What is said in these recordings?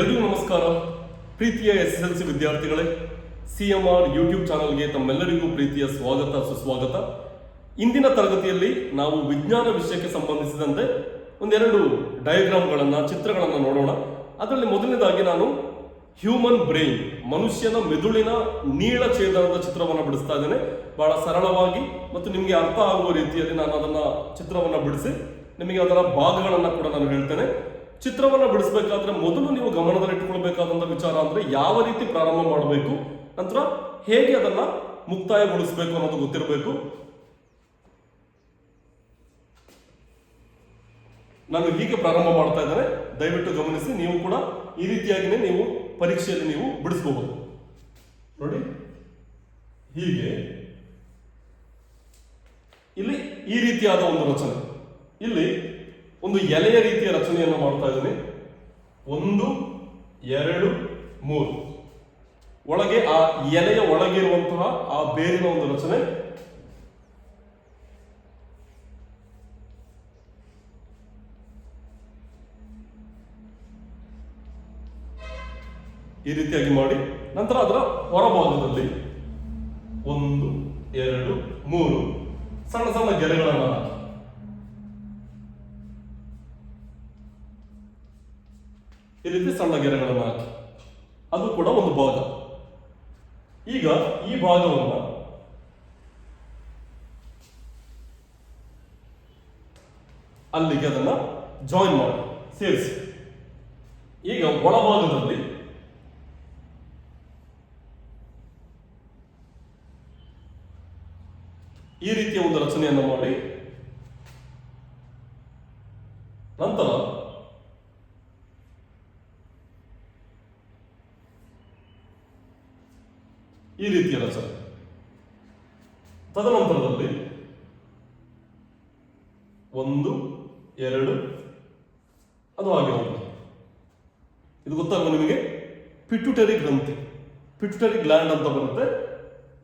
ಎಲ್ರಿಗೂ ನಮಸ್ಕಾರ. ಪ್ರೀತಿಯ ಎಸ್ ಎಸ್ ಎಲ್ ಸಿ ವಿದ್ಯಾರ್ಥಿಗಳೇ, ಸಿ ಎಂ ಆರ್ ಯೂಟ್ಯೂಬ್ ಚಾನಲ್ಗೆ ತಮ್ಮೆಲ್ಲರಿಗೂ ಪ್ರೀತಿಯ ಸ್ವಾಗತ, ಸುಸ್ವಾಗತ. ಇಂದಿನ ತರಗತಿಯಲ್ಲಿ ನಾವು ವಿಜ್ಞಾನ ವಿಷಯಕ್ಕೆ ಸಂಬಂಧಿಸಿದಂತೆ ಒಂದೆರಡು ಡಯಾಗ್ರಾಮ್ಗಳನ್ನು ಚಿತ್ರಗಳನ್ನು ನೋಡೋಣ. ಅದರಲ್ಲಿ ಮೊದಲನೇದಾಗಿ ನಾನು ಹ್ಯೂಮನ್ ಬ್ರೈನ್ ಮನುಷ್ಯನ ಮೆದುಳಿನ ನೀಳ ಛೇದನದ ಚಿತ್ರವನ್ನು ಬಿಡಿಸ್ತಾ ಇದ್ದೇನೆ. ಬಹಳ ಸರಳವಾಗಿ ಮತ್ತು ನಿಮಗೆ ಅರ್ಥ ಆಗುವ ರೀತಿಯಲ್ಲಿ ನಾನು ಅದನ್ನ ಚಿತ್ರವನ್ನು ಬಿಡಿಸಿ ನಿಮಗೆ ಅದರ ಭಾಗಗಳನ್ನು ಕೂಡ ನಾನು ಹೇಳ್ತೇನೆ. ಚಿತ್ರವನ್ನು ಬಿಡಿಸಬೇಕಾದ್ರೆ ಮೊದಲು ನೀವು ಗಮನದಲ್ಲಿಟ್ಟುಕೊಳ್ಬೇಕಾದಂಥ ವಿಚಾರ ಅಂದ್ರೆ ಯಾವ ರೀತಿ ಪ್ರಾರಂಭ ಮಾಡಬೇಕು, ನಂತರ ಹೇಗೆ ಅದನ್ನ ಮುಕ್ತಾಯಗೊಳಿಸಬೇಕು ಅನ್ನೋದು ಗೊತ್ತಿರಬೇಕು. ನಾನು ಹೀಗೆ ಪ್ರಾರಂಭ ಮಾಡ್ತಾ ಇದ್ದಾರೆ ದಯವಿಟ್ಟು ಗಮನಿಸಿ, ನೀವು ಕೂಡ ಈ ರೀತಿಯಾಗಿನೇ ನೀವು ಪರೀಕ್ಷೆಯಲ್ಲಿ ನೀವು ಬಿಡಿಸಬಹುದು. ನೋಡಿ, ಹೀಗೆ. ಇಲ್ಲಿ ಈ ರೀತಿಯಾದ ಒಂದು ರಚನೆ. ಇಲ್ಲಿ ಒಂದು ಎಲೆಯ ರೀತಿಯ ರಚನೆಯನ್ನು ಮಾಡ್ತಾ ಇದ್ದೀನಿ. ಒಂದು, ಎರಡು, ಮೂರು. ಒಳಗೆ ಆ ಎಲೆಯ ಒಳಗೆ ಇರುವಂತಹ ಆ ಬೇರಿನ ಒಂದು ರಚನೆ. ಈ ರೀತಿಯಾಗಿ ಮಾಡಿ. ನಂತರ ಅದರ ಹೊರಭಾಗದಲ್ಲಿ ಒಂದು, ಎರಡು, ಮೂರು. ಸಣ್ಣ ಸಣ್ಣ ಗೆರೆಗಳನ್ನು ಹಾಕಿ. ಈ ರೀತಿ ಸಣ್ಣ ಗೆರೆಗಳನ್ನು ಹಾಕಿ ಅದು ಕೂಡ ಒಂದು ಭಾಗ. ಈಗ ಈ ಭಾಗವನ್ನು ಅಲ್ಲಿಗೆ ಅದನ್ನ ಜಾಯಿನ್ ಮಾಡಿ, ಸೇರಿಸಿ. ಈಗ ಒಳಭಾಗದಲ್ಲಿ ಈ ರೀತಿಯ ಒಂದು ರಚನೆಯನ್ನು ಮಾಡಿ. ನಂತರ ಈ ರೀತಿಯ ರಚನೆ ತದನಂತರದಲ್ಲಿ ಒಂದು, ಎರಡು, ಅದು ಹಾಗೆ ಇದು ಗೊತ್ತಾಗುವ ನಿಮಗೆ? ಪಿಟ್ಯುಟರಿ ಗ್ರಂಥಿ. ಪಿಟ್ಯುಟರಿ ಗ್ಲ್ಯಾಂಡ್ ಅಂತ ಬರುತ್ತೆ.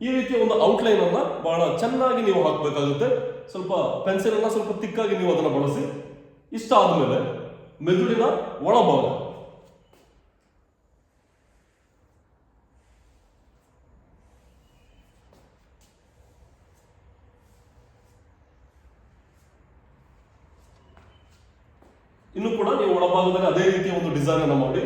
ಈ ರೀತಿಯ ಒಂದು ಔಟ್ಲೈನ್ ಅನ್ನ ಬಹಳ ಚೆನ್ನಾಗಿ ನೀವು ಹಾಕಬೇಕಾಗುತ್ತೆ. ಸ್ವಲ್ಪ ಪೆನ್ಸಿಲ್ ಅನ್ನ ಸ್ವಲ್ಪ ತಿಕ್ಕಾಗಿ ನೀವು ಅದನ್ನು ಬಳಸಿ. ಇಷ್ಟ ಆದಮೇಲೆ, ಮೆದುಳಿನ ಒಳಭಾಗ. ಇನ್ನು ಕೂಡ ನೀವು ಒಳಭಾಗದಲ್ಲಿ ಅದೇ ರೀತಿಯ ಒಂದು ಡಿಸೈನ್ ಅನ್ನು ಮಾಡಿ.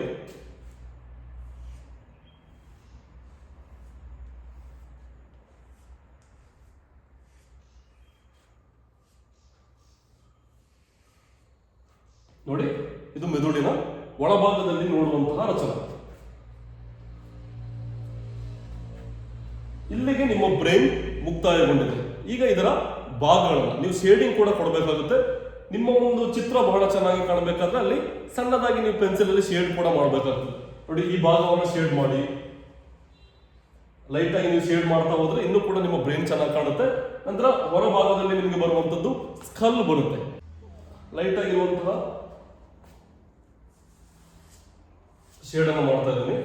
ನೋಡಿ, ಇದು ಮೆದುಳಿನ ಒಳಭಾಗದಲ್ಲಿ ನೋಡುವಂತಹ ರಚನೆ. ಇಲ್ಲಿಗೆ ನಿಮ್ಮ ಬ್ರೈನ್ ಮುಕ್ತಾಯಗೊಂಡಿದೆ. ಈಗ ಇದರ ಭಾಗಗಳನ್ನು, ನೀವು ಶೇಡಿಂಗ್ ಕೂಡ ಕೊಡಬೇಕಾಗುತ್ತೆ. ಚಿತ್ರ ಬಹಳ ಚೆನ್ನಾಗಿ ಕಾಣಬೇಕಾದ್ರೆ ಅಲ್ಲಿ ಸಣ್ಣದಾಗಿ ನೀವು ಪೆನ್ಸಿಲ್ ಅಲ್ಲಿ ಶೇಡ್ ಕೂಡ ಮಾಡಬೇಕಾಗ್ತದೆ. ನೋಡಿ, ಈ ಭಾಗವನ್ನು ಶೇಡ್ ಮಾಡಿ. ಲೈಟ್ ಆಗಿ ನೀವು ಶೇಡ್ ಮಾಡ್ತಾ ಹೋದ್ರೆ ಇನ್ನೂ ಕೂಡ ನಿಮ್ಮ ಬ್ರೈನ್ ಚೆನ್ನಾಗಿ ಕಾಣುತ್ತೆ. ನಂತರ ಹೊರ ಭಾಗದಲ್ಲಿ ನಿಮಗೆ ಬರುವಂತದ್ದು ಸ್ಕಲ್ ಬರುತ್ತೆ. ಲೈಟ್ ಆಗಿರುವಂತಹ ಶೇಡ್ ಅನ್ನು ಮಾಡ್ತಾ ಇದ್ದೀನಿ.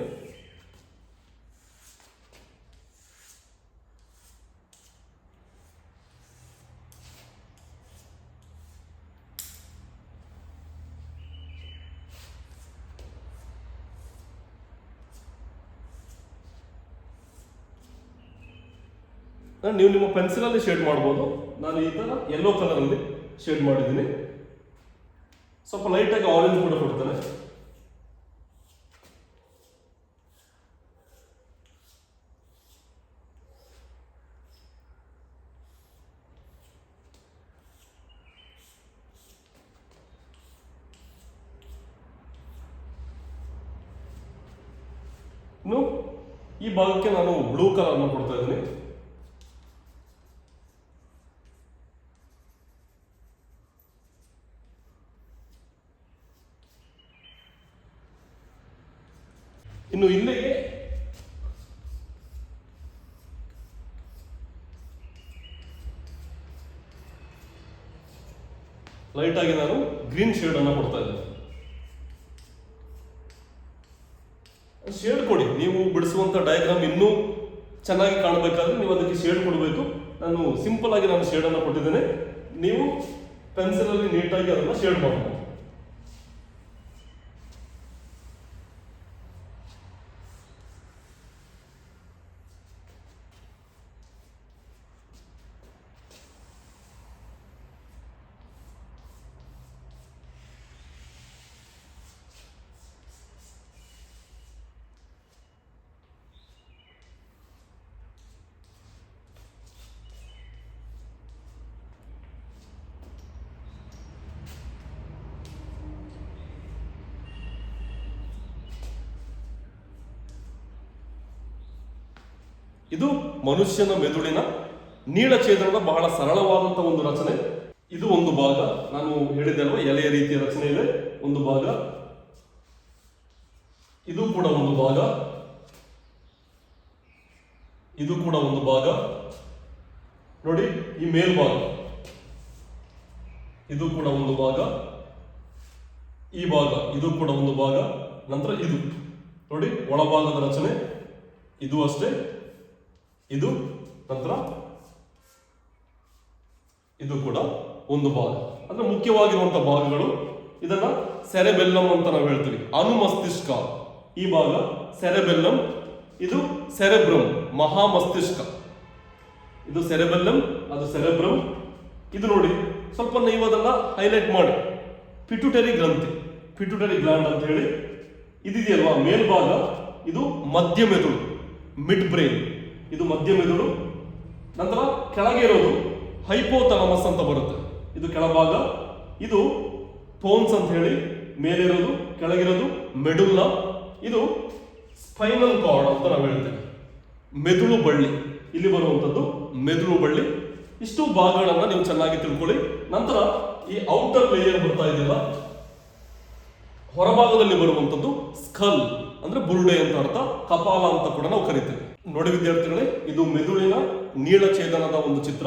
ನೀವು ನಿಮ್ಮ ಪೆನ್ಸಿಲಲ್ಲಿ ಶೇಡ್ ಮಾಡ್ಬೋದು. ನಾನು ಈ ಥರ ಯೆಲ್ಲೋ ಕಲರಲ್ಲಿ ಶೇಡ್ ಮಾಡಿದ್ದೀನಿ. ಸ್ವಲ್ಪ ಲೈಟಾಗಿ ಆರೆಂಜ್ ಕೂಡ ಕೊಡ್ತೇನೆ. ಇನ್ನು ಈ ಭಾಗಕ್ಕೆ ನಾನು ಬ್ಲೂ ಕಲರ್ನ ಕೊಡ್ತಾ ಇದ್ದೀನಿ. ಇನ್ನು ಇಲ್ಲಿಗೆ ಲೈಟ್ ಆಗಿ ನಾನು ಗ್ರೀನ್ ಶೇಡ್ ಅನ್ನು ಕೊಡ್ತಾ ಇದ್ದೇನೆ. ಶೇಡ್ ಕೊಡಿ. ನೀವು ಬಿಡಿಸುವಂತ ಡಯಾಗ್ರಾಮ್ ಇನ್ನೂ ಚೆನ್ನಾಗಿ ಕಾಣಬೇಕಾದ್ರೆ ನೀವು ಅದಕ್ಕೆ ಶೇಡ್ ಕೊಡಬೇಕು. ನಾನು ಸಿಂಪಲ್ ಆಗಿ ನಾನು ಶೇಡ್ ಅನ್ನು ಕೊಟ್ಟಿದ್ದೇನೆ. ನೀವು ಪೆನ್ಸಿಲಲ್ಲಿ ನೀಟಾಗಿ ಅದನ್ನ ಶೇಡ್ ಮಾಡಬಹುದು ಇದು ಮನುಷ್ಯನ ಮೆದುಳಿನ ನೀಳಛೇದನದ ಬಹಳ ಸರಳವಾದಂತಹ ಒಂದು ರಚನೆ. ಇದು ಒಂದು ಭಾಗ. ನಾನು ಹೇಳಿದೆ ಅಲ್ವಾ ಎಲೆಯ ರೀತಿಯ ರಚನೆ ಇದೆ. ಒಂದು ಭಾಗ. ಇದು ಕೂಡ ಒಂದು ಭಾಗ. ಇದು ಕೂಡ ಒಂದು ಭಾಗ. ನೋಡಿ, ಈ ಮೇಲ್ಭಾಗ. ಇದು ಕೂಡ ಒಂದು ಭಾಗ. ಈ ಭಾಗ, ಇದು ಕೂಡ ಒಂದು ಭಾಗ. ನಂತರ ಇದು. ನೋಡಿ, ಒಳಭಾಗದ ರಚನೆ. ಇದು ಅಷ್ಟೇ. ಇದು ನಂತರ ಇದು ಕೂಡ ಒಂದು ಭಾಗ. ಅಂದ್ರೆ ಮುಖ್ಯವಾಗಿರುವಂತಹ ಭಾಗಗಳು, ಇದನ್ನ ಸೆರೆಬೆಲ್ಲಂ ಅಂತ ನಾವು ಹೇಳ್ತೀವಿ. ಅನುಮಸ್ತಿಷ್ಕ. ಈ ಭಾಗ ಸೆರೆಬೆಲ್ಲಂ, ಇದು ಸೆರೆಬ್ರಮ್ ಮಹಾಮಸ್ತಿಷ್ಕ. ಇದು ಸೆರೆಬೆಲ್ಲಂ, ಅದು ಸೆರೆಬ್ರಮ್ ಇದು ನೋಡಿ, ಸ್ವಲ್ಪ ನೀವು ಅದನ್ನ ಹೈಲೈಟ್ ಮಾಡಿ. ಪಿಟ್ಯುಟರಿ ಗ್ರಂಥಿ. ಪಿಟ್ಯುಟರಿ ಗ್ರಾಂಡ್ ಅಂತ ಹೇಳಿ, ಇದಿದೆಯಲ್ವಾ ಮೇಲ್ಭಾಗ? ಇದು ಮಧ್ಯ ಮೆದುಳು ಮಿಡ್ ಬ್ರೈನ್ ಇದು ಮಧ್ಯ ಮೆದುಳು ನಂತರ ಕೆಳಗೆ ಇರೋದು ಹೈಪೋಥಲಮಸ್ ಅಂತ ಬರುತ್ತೆ. ಇದು ಕೆಳಭಾಗ. ಇದು ಪೋನ್ಸ್ ಅಂತ ಹೇಳಿ ಮೇಲಿರೋದು ಕೆಳಗಿರೋದು ಮೆಡುಲ್ಲ ಇದು ಸ್ಪೈನಲ್ ಕಾರ್ಡ್ ಅಂತ ನಾವು ಹೇಳ್ತೇವೆ. ಮೆದುಳು ಬಳ್ಳಿ. ಇಲ್ಲಿ ಬರುವಂಥದ್ದು ಮೆದುಳು ಬಳ್ಳಿ. ಇಷ್ಟು ಭಾಗಗಳನ್ನ ನೀವು ಚೆನ್ನಾಗಿ ತಿಳ್ಕೊಳ್ಳಿ. ನಂತರ ಈ ಔಟರ್ ಲೇಯರ್ ಬರ್ತಾ ಇದೆಯಲ್ಲ, ಹೊರಭಾಗದಲ್ಲಿ ಬರುವಂಥದ್ದು ಸ್ಕಲ್, ಅಂದ್ರೆ ಬುರುಡೆ ಅಂತ ಅರ್ಥ. ಕಪಾಲ ಅಂತ ಕೂಡ ನಾವು ಕರಿತೇವೆ. ನೋಡಿ ವಿದ್ಯಾರ್ಥಿಗಳೇ ಇದು ಮೆದುಳಿನ ನೀಳಛೇದನದ ಒಂದು ಚಿತ್ರ.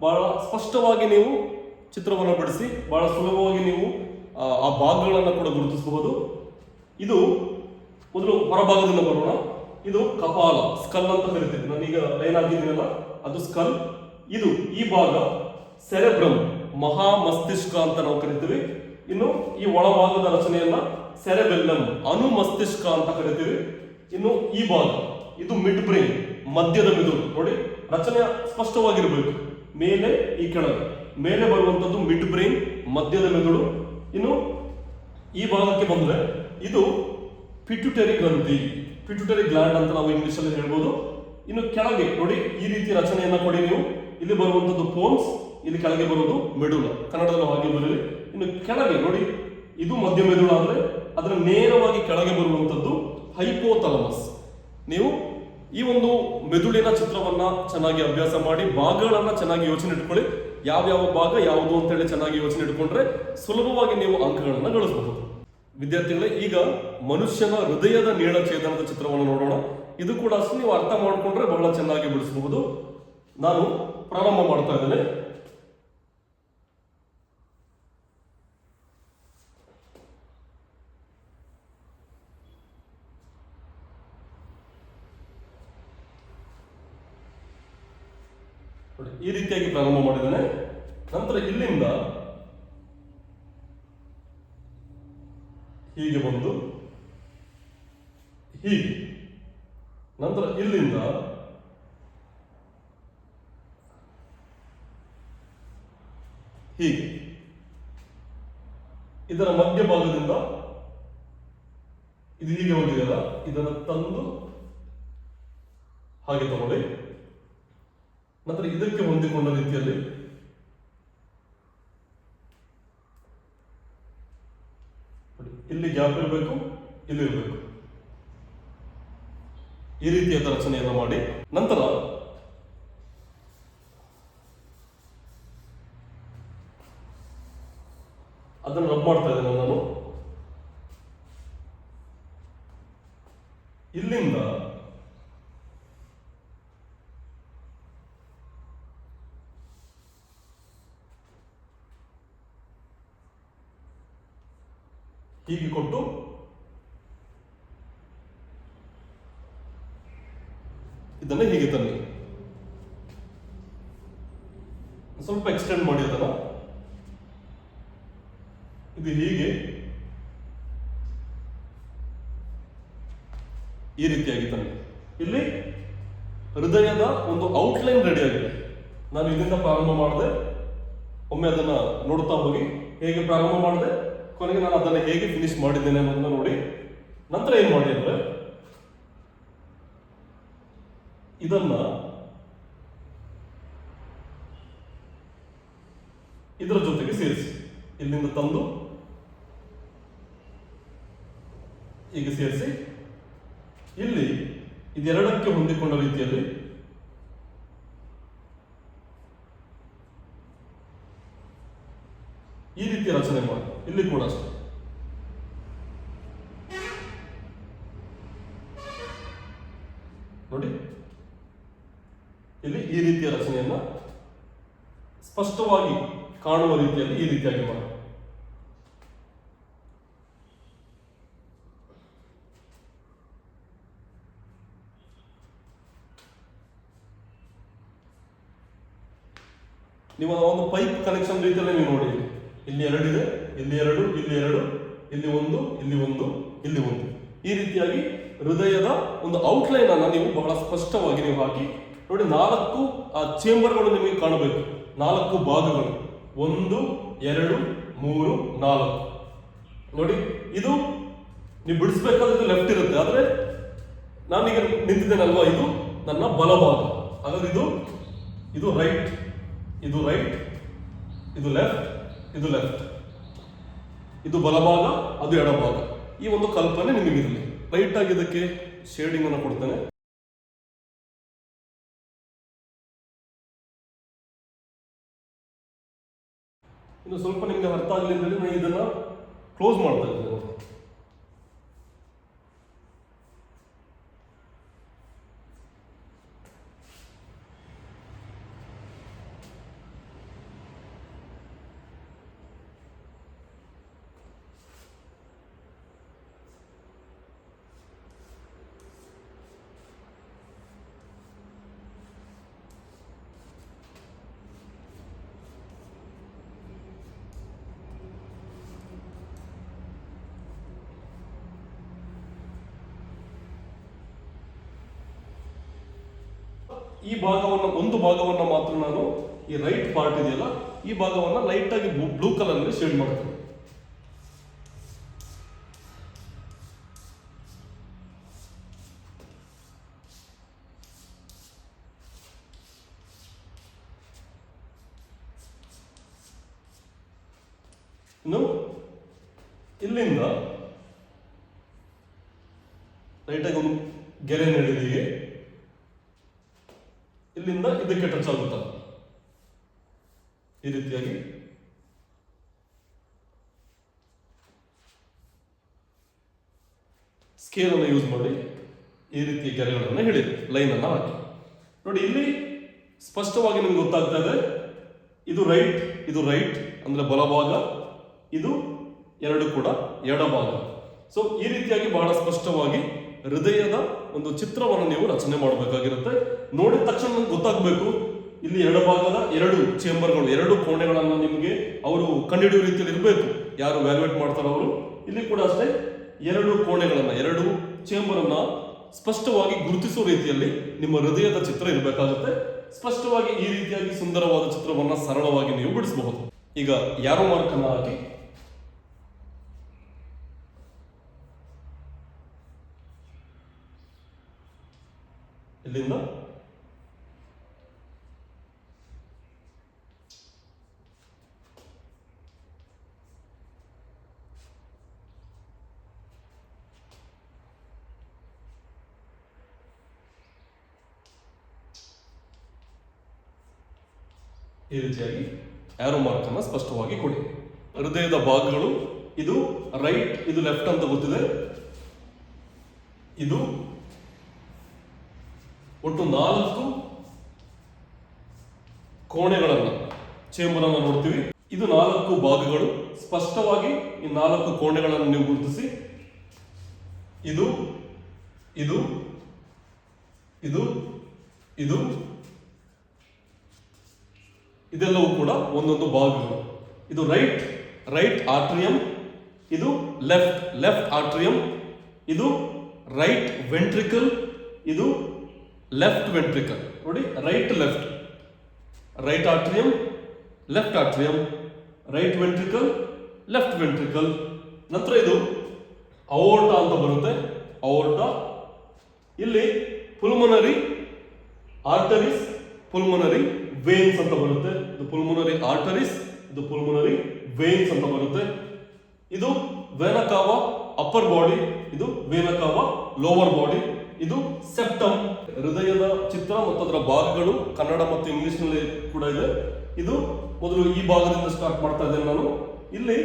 ಬಹಳ ಸ್ಪಷ್ಟವಾಗಿ ನೀವು ಚಿತ್ರವನ್ನು ಬಿಡಿಸಿ ಬಹಳ ಸುಲಭವಾಗಿ ನೀವು ಆ, ಭಾಗಗಳನ್ನು ಕೂಡ ಗುರುತಿಸಬಹುದು. ಇದು ಮೊದಲು ಹೊರಭಾಗದಿಂದ ಬರೋಣ. ಇದು ಕಪಾಲ ಸ್ಕಲ್ ಅಂತ ಕರಿತೀವಿ. ನಾನೀಗ ಲೈನ್ ಆಗಿದ್ದೀನಲ್ಲ ಅದು ಸ್ಕಲ್ ಇದು ಈ ಭಾಗ ಸೆರೆಬ್ರಮ್ ಮಹಾ ಮಸ್ತಿಷ್ಕ ಅಂತ ನಾವು ಕರಿತೀವಿ. ಇನ್ನು ಈ ಒಳಭಾಗದ ರಚನೆಯನ್ನ ಸೆರೆಬೆಲ್ಲಂ ಅನು ಮಸ್ತಿಷ್ಕ ಅಂತ ಕರಿತೀವಿ. ಇನ್ನು ಈ ಭಾಗ. ಇದು ಮಿಡ್ ಬ್ರೈನ್, ಮಧ್ಯದ ಮೆದುಳು. ನೋಡಿ, ರಚನೆ ಸ್ಪಷ್ಟವಾಗಿರಬೇಕು. ಮೇಲೆ ಈ ಕೆಳಗೆ. ಮೇಲೆ ಬರುವಂತದ್ದು ಮಿಡ್ ಬ್ರೈನ್, ಮಧ್ಯದ ಮೆದುಳು. ಇನ್ನು ಈ ಭಾಗಕ್ಕೆ ಬಂದ್ರೆ ಇದು ಪಿಟ್ಯುಟರಿ ಗ್ರಂಥಿ. ಪಿಟ್ಯುಟರಿ ಗ್ಲ್ಯಾಂಡ್ ಅಂತ ನಾವು ಇಂಗ್ಲಿಷ್ ಅಲ್ಲಿ ಹೇಳ್ಬೋದು. ಇನ್ನು ಕೆಳಗೆ, ನೋಡಿ, ಈ ರೀತಿ ರಚನೆಯನ್ನ ಕೊಡಿ ನೀವು. ಇಲ್ಲಿ ಬರುವಂತದ್ದು ಪೋನ್ಸ್ ಇಲ್ಲಿ ಕೆಳಗೆ ಬರುವುದು ಮೆಡುಲ ಕನ್ನಡದಲ್ಲಿ ಹಾಗೆ ಬರಲಿ ಇನ್ನು ಕೆಳಗೆ, ನೋಡಿ, ಇದು ಮಧ್ಯ ಮೆದುಳು ಅಂದ್ರೆ ಅದರ ನೇರವಾಗಿ ಕೆಳಗೆ ಬರುವಂತದ್ದು ಹೈಪೋಥಲಮಸ್ ನೀವು ಈ ಒಂದು ಮೆದುಳಿನ ಚಿತ್ರವನ್ನ ಚೆನ್ನಾಗಿ ಅಭ್ಯಾಸ ಮಾಡಿ, ಭಾಗಗಳನ್ನ ಚೆನ್ನಾಗಿ ಯೋಚನೆ ಇಟ್ಕೊಳ್ಳಿ. ಯಾವ ಭಾಗ ಯಾವುದು ಅಂತ ಹೇಳಿ ಚೆನ್ನಾಗಿ ಯೋಚನೆ ಇಟ್ಕೊಂಡ್ರೆ ಸುಲಭವಾಗಿ ನೀವು ಅಂಕಗಳನ್ನು ಗಳಿಸಬಹುದು. ವಿದ್ಯಾರ್ಥಿಗಳೇ, ಈಗ ಮನುಷ್ಯನ ಹೃದಯದ ನೀಳಛೇದನದ ಚಿತ್ರವನ್ನು ನೋಡೋಣ. ಇದು ಕೂಡ ಅಷ್ಟು ನೀವು ಅರ್ಥ ಮಾಡಿಕೊಂಡ್ರೆ ಬಹಳ ಚೆನ್ನಾಗಿ ಬಿಡಿಸಬಹುದು. ನಾನು ಪ್ರಾರಂಭ ಮಾಡ್ತಾ ಇದ್ದೇನೆ. ನೋಡಿ, ಈ ರೀತಿಯಾಗಿ ಪ್ರಾರಂಭ ಮಾಡಿದ್ದಾನೆ. ನಂತರ ಇಲ್ಲಿಂದ ಹೀಗೆ ಬಂದು ಹೀಗೆ. ನಂತರ ಇಲ್ಲಿಂದ ಹೀಗೆ. ಇದರ ಮಧ್ಯಭಾಗದಿಂದ ಇದು ಹೀಗೆ ಹೋಗಿದೆಯಲ್ಲ ಇದನ್ನು ತಂದು ಹಾಗೆ ತಗೊಳ್ಳಿ. ನಂತರ ಇದಕ್ಕೆ ಹೊಂದಿಕೊಂಡ ರೀತಿಯಲ್ಲಿ ಇಲ್ಲಿ ಗ್ಯಾಪ್ ಇರಬೇಕು, ಇಲ್ಲಿ ಇರಬೇಕು. ಈ ರೀತಿಯಾದ ರಚನೆಯನ್ನು ಮಾಡಿ, ನಂತರ ಅದನ್ನು ರಬ್ ಮಾಡ್ತಾ ಇದ್ದೇನೆ ನಾನು ಇಲ್ಲಿಂದ ಹೀಗೆ ಕೊಟ್ಟು ಇದನ್ನು ಹೀಗೆ ತನ್ನಿ. ಸ್ವಲ್ಪ ಎಕ್ಸ್ಟೆಂಡ್ ಮಾಡಿ ಅದನ್ನು ಇದು ಹೀಗೆ ಈ ರೀತಿಯಾಗಿ ತನ್ನಿ. ಇಲ್ಲಿ ಹೃದಯದ ಒಂದು ಔಟ್ಲೈನ್ ರೆಡಿ ಆಗಿದೆ. ನಾನು ಇದರಿಂದ ಪ್ರಾರಂಭ ಮಾಡಿದೆ, ಒಮ್ಮೆ ಅದನ್ನ ನೋಡ್ತಾ ಹೋಗಿ ಹೇಗೆ ಪ್ರಾರಂಭ ಮಾಡಿದೆ? ಕೊನೆಗೆ ನಾನು ಅದನ್ನು ಹೇಗೆ ಫಿನಿಶ್ ಮಾಡಿದ್ದೇನೆ ಅನ್ನೋದನ್ನ ನೋಡಿ. ನಂತರ ಏನು ಮಾಡಿ ಅಂದರೆ, ಇದನ್ನ ಇದರ ಜೊತೆಗೆ ಸೇರಿಸಿ. ಇಲ್ಲಿಂದ ತಂದು ಈಗ ಸೇರಿಸಿ. ಇಲ್ಲಿ ಇದೆರಡಕ್ಕೆ ಹೊಂದಿಕೊಂಡ ರೀತಿಯಲ್ಲಿ ಈ ರೀತಿ ರಚನೆ ಮಾಡಿ. ಇಲ್ಲಿ ಕೂಡ ಅಷ್ಟೇ. ನೋಡಿ. ಇಲ್ಲಿ ಈ ರೀತಿಯ ರಚನೆಯನ್ನ ಸ್ಪಷ್ಟವಾಗಿ ಕಾಣುವ ರೀತಿಯಲ್ಲಿ ಈ ರೀತಿಯಾಗಿ ಮಾಡಿ. ನೀವು ಒಂದು ಪೈಪ್ ಕನೆಕ್ಷನ್ ರೀತಿಯಲ್ಲಿ ನೀವು ನೋಡಿ. ಇಲ್ಲಿ. ಎರಡಿದೆ ಇಲ್ಲಿ ಎರಡು ಇಲ್ಲಿ ಎರಡು, ಇಲ್ಲಿ ಒಂದು ಇಲ್ಲಿ ಒಂದು ಇಲ್ಲಿ ಒಂದು. ಈ ರೀತಿಯಾಗಿ ಹೃದಯದ ಒಂದು ಔಟ್ಲೈನ್ ಅನ್ನ ನೀವು ಬಹಳ ಸ್ಪಷ್ಟವಾಗಿ ನೀವು ಹಾಕಿ. ನೋಡಿ, ನಾಲ್ಕು, ಆ ಚೇಂಬರ್ಗಳು ನಿಮಗೆ ಕಾಣಬೇಕು. ನಾಲ್ಕು ಭಾಗಗಳು. ಒಂದು, ಎರಡು, ಮೂರು, ನಾಲ್ಕು. ನೋಡಿ, ಇದು ನೀವು ಬಿಡಿಸ್ಬೇಕಾದ್ರೆ ಲೆಫ್ಟ್ ಇರುತ್ತೆ. ಆದ್ರೆ ನಾನೀಗ ನಿಂತಿದ್ದೇನಲ್ವಾ? ಇದು ನನ್ನ ಬಲಭಾಗ. ಹಾಗಾದ್ರೆ ಇದು ಇದು ರೈಟ್ ಇದು ರೈಟ್ ಇದು ಲೆಫ್ಟ್ ಇದು ಲೆಫ್ಟ್ ಇದು ಬಲಭಾಗ, ಅದು ಎಡಭಾಗ. ಈ ಒಂದು ಕಲ್ಪನೆ ನಿಮಗಿರಲಿ ಲೈಟ್ ಆಗಿ ಇದಕ್ಕೆ ಶೇಡಿಂಗ್ ಅನ್ನು ಕೊಡ್ತೇನೆ. ಇನ್ನು ಸ್ವಲ್ಪ ನಿಮಗೆ ಅರ್ಥ ಆಗಲಿ ನಾನು ಇದನ್ನು ಕ್ಲೋಸ್ ಮಾಡ್ತಾ ಇದ್ದೇನೆ ನೋಡಿ. ಈ ಭಾಗವನ್ನು ಒಂದು ಭಾಗವನ್ನು ಮಾತ್ರ ನಾನು ಈ ರೈಟ್ ಪಾರ್ಟ್ ಇದೆಯಲ್ಲ, ಈ ಭಾಗವನ್ನು ಲೈಟ್ ಆಗಿ ಬ್ಲೂ ಕಲರ್ ಅಲ್ಲಿ ಶೇಡ್ ಮಾಡ್ತೇನೆ. ಇನ್ನು ಇಲ್ಲಿಂದ ಲೈಟಾಗಿ ಒಂದು ಗೆರೆ ನಡೆದಿದೆ ಇಲ್ಲಿಂದ ಇದಕ್ಕೆ ಟಚ್ ಆಗುತ್ತ ಈ ರೀತಿಯಾಗಿ ಸ್ಕೇಲ್ ಅನ್ನು ಯೂಸ್ ಮಾಡಿ ಈ ರೀತಿ ಗೆರೆಗಳನ್ನು ಹಿಡಿ ಲೈನ್ ಅನ್ನ ಹಾಕಿ ನೋಡಿ ಇಲ್ಲಿ ಸ್ಪಷ್ಟವಾಗಿ ನಿಮ್ಗೆ ಗೊತ್ತಾಗ್ತಾ ಇದೆ. ಇದು ರೈಟ್ ಇದು ರೈಟ್ ಅಂದ್ರೆ ಬಲಭಾಗ ಇದು ಎರಡು ಕೂಡ ಎಡಭಾಗ ಸೊ ಈ ರೀತಿಯಾಗಿ ಬಹಳ ಸ್ಪಷ್ಟವಾಗಿ ಹೃದಯದ ಒಂದು ಚಿತ್ರವನ್ನು ನೀವು ರಚನೆ ಮಾಡಬೇಕಾಗಿರುತ್ತೆ. ನೋಡಿದ ತಕ್ಷಣ ನಮ್ಗೆ ಗೊತ್ತಾಗಬೇಕು, ಇಲ್ಲಿ ಎಡಭಾಗದ ಎರಡು ಚೇಂಬರ್ಗಳು ಎರಡು ಕೋಣೆಗಳನ್ನು ನಿಮಗೆ ಅವರು ಕಂಡುಹಿಡಿಯುವ ರೀತಿಯಲ್ಲಿ ಇರಬೇಕು. ಯಾರು ವ್ಯಾಲ್ಯೂಯೇಟ್ ಮಾಡ್ತಾರೋ ಅವರು. ಇಲ್ಲಿ ಕೂಡ ಅಷ್ಟೇ ಎರಡು ಕೋಣೆಗಳನ್ನು, ಎರಡು ಚೇಂಬರ್ ಅನ್ನ ಸ್ಪಷ್ಟವಾಗಿ ಗುರುತಿಸುವ ರೀತಿಯಲ್ಲಿ ನಿಮ್ಮ ಹೃದಯದ ಚಿತ್ರ ಇರಬೇಕಾಗುತ್ತೆ. ಸ್ಪಷ್ಟವಾಗಿ ಈ ರೀತಿಯಾಗಿ ಸುಂದರವಾದ ಚಿತ್ರವನ್ನ ಸರಳವಾಗಿ ನೀವು ಬಿಡಿಸಬಹುದು. ಈಗ ಯಾರೋ ಮಾರ್ಕನ್ನು ಹಾಕಿ? ಇಲ್ಲಿಂದ ಈ ರೀತಿಯಾಗಿ ಆರೋ ಮಾರ್ಕ್ ಅನ್ನು ಸ್ಪಷ್ಟವಾಗಿ ಕೊಡಿ. ಹೃದಯದ ಭಾಗಗಳು, ಇದು ರೈಟ್ ಇದು ಲೆಫ್ಟ್ ಅಂತ ಗೊತ್ತಿದೆ. ಇದು ಒಟ್ಟು ನಾಲ್ಕು ಕೋಣೆಗಳನ್ನು ಚೇಂಬರ್ ಅನ್ನು ನೋಡ್ತೀವಿ. ಇದು ನಾಲ್ಕು ಭಾಗಗಳು. ಸ್ಪಷ್ಟವಾಗಿ ಈ ನಾಲ್ಕು ಕೋಣೆಗಳನ್ನು ನೀವು ಗುರುತಿಸಿ. ಇದು ಇದು ಇದು ಇದು ಇದೆಲ್ಲವೂ ಕೂಡ ಒಂದೊಂದು ಭಾಗಗಳು. ಇದು ರೈಟ್ ರೈಟ್ ಆಟ್ರಿಯಂ ಇದು ಲೆಫ್ಟ್ ಲೆಫ್ಟ್ ಆಟ್ರಿಯಂ ಇದು ರೈಟ್ ವೆಂಟ್ರಿಕಲ್ ಇದು ಲೆಫ್ಟ್ ವೆಂಟ್ರಿಕಲ್ ನೋಡಿ right left right atrium left atrium right ventricle left ventricle ನಂತರ ಇದು ಅವೋರ್ಟ ಅಂತ ಬರುತ್ತೆ ಅವೋರ್ಟ ಇಲ್ಲಿ ಪುಲ್ಮನರಿ ಆರ್ಟರೀಸ್ ಪುಲ್ಮನರಿ ವೇನ್ಸ್ ಅಂತ ಬರುತ್ತೆ. ಇದು ಪುಲ್ಮನರಿ ಆರ್ಟರೀಸ್ ಇದು ಪುಲ್ಮನರಿ ವೇನ್ಸ್ ಅಂತ ಬರುತ್ತೆ. ಇದು ವೇನಕಾವ ಅಪ್ಪರ್ ಬಾಡಿ ಇದು ವೇನಕಾವ ಲೋವರ್ ಬಾಡಿ ಇದು ಸೆಪ್ಟಮ್ ಹೃದಯದ ಚಿತ್ರ ಮತ್ತು ಅದರ ಭಾಗಗಳು ಕನ್ನಡ ಮತ್ತು ಇಂಗ್ಲಿಷ್ನಲ್ಲಿ ಕೂಡ ಇದೆ. ಇದು ಮೊದಲು ಈ ಭಾಗದಿಂದ ಸ್ಟಾರ್ಟ್ ಮಾಡ್ತಾ ಇದ್ದೇನೆ ನಾನು. ಇಲ್ಲಿ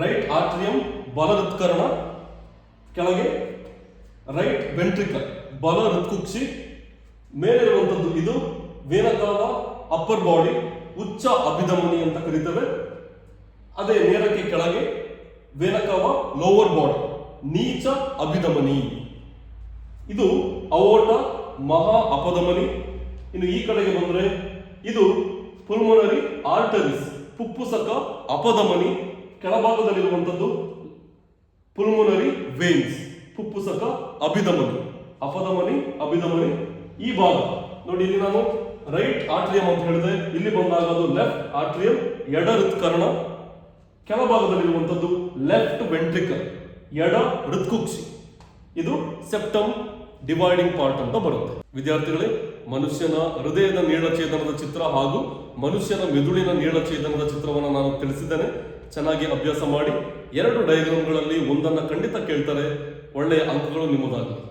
ರೈಟ್ ಆಟ್ರಿಯಂ ಬಲ ಹೃತ್ಕರ್ಣ ಕೆಳಗೆ ರೈಟ್ ವೆಂಟ್ರಿಕಲ್ ಬಲ ಹೃತ್ಕುಕ್ಷಿ ಮೇಲಿರುವಂಥದ್ದು ಇದು ವೇನಕಾವ ಅಪ್ಪರ್ ಬಾಡಿ ಉಚ್ಚ ಅಭಿಧಮನಿ ಅಂತ ಕರೀತೇವೆ. ಅದೇ ನೇರಕ್ಕೆ ಕೆಳಗೆ ವೇನಕಾವ ಲೋವರ್ ಬಾಡಿ ನೀಚ ಅಭಿಧಮನಿ. ಇದು ಅವೋಟ ಮಹಾ ಅಪಧಮನಿ. ಇನ್ನು ಈ ಕಡೆಗೆ ಬಂದರೆ ಇದು ಪುಲ್ಮೊನರಿ ಆರ್ಟರೀಸ್ ಪುಪ್ಪುಸಕ ಅಪಧಮನಿ. ಕೆಳಭಾಗದಲ್ಲಿರುವಂಥದ್ದು ಪುಲ್ಮೊನರಿ ವೇನ್ಸ್ ಪುಪ್ಪುಸಕ ಅಭಿಧಮನಿ. ಅಪಧಮನಿ, ಅಭಿಧಮನಿ, ಈ ಭಾಗ. ನೋಡಿ ಇಲ್ಲಿ ನಾನು ರೈಟ್ ಆಟ್ರಿಯಂ ಅಂತ ಹೇಳಿದೆ ಇಲ್ಲಿ ಬಂದಾಗ ಅದು ಲೆಫ್ಟ್ ಆಟ್ರಿಯಂ, ಎಡ ಹೃತ್ಕರ್ಣ ಕೆಳಭಾಗದಲ್ಲಿರುವಂಥದ್ದು ಲೆಫ್ಟ್ ವೆಂಟ್ರಿಕಲ್, ಎಡ ಹೃತ್ಕುಕ್ಷಿ. ಇದು ಸೆಪ್ಟಮ್ ಡಿವೈಡಿಂಗ್ ಪಾರ್ಟ್ ಅಂತ ಬರುತ್ತೆ. ವಿದ್ಯಾರ್ಥಿಗಳೇ, ಮನುಷ್ಯನ ಹೃದಯದ ನೀಳಛೇದನದ ಚಿತ್ರ ಹಾಗೂ ಮನುಷ್ಯನ ಮೆದುಳಿನ ನೀಳಛೇದನದ ಚಿತ್ರವನ್ನು ನಾನು ತಿಳಿಸಿದ್ದೇನೆ. ಚೆನ್ನಾಗಿ ಅಭ್ಯಾಸ ಮಾಡಿ. ಎರಡು ಡಯಾಗ್ರಾಮ್ಗಳಲ್ಲಿ ಒಂದನ್ನು ಖಂಡಿತ ಕೇಳ್ತಾರೆ. ಒಳ್ಳೆಯ ಅಂಕಗಳು ನಿಮ್ಮದಾಗಲಿ.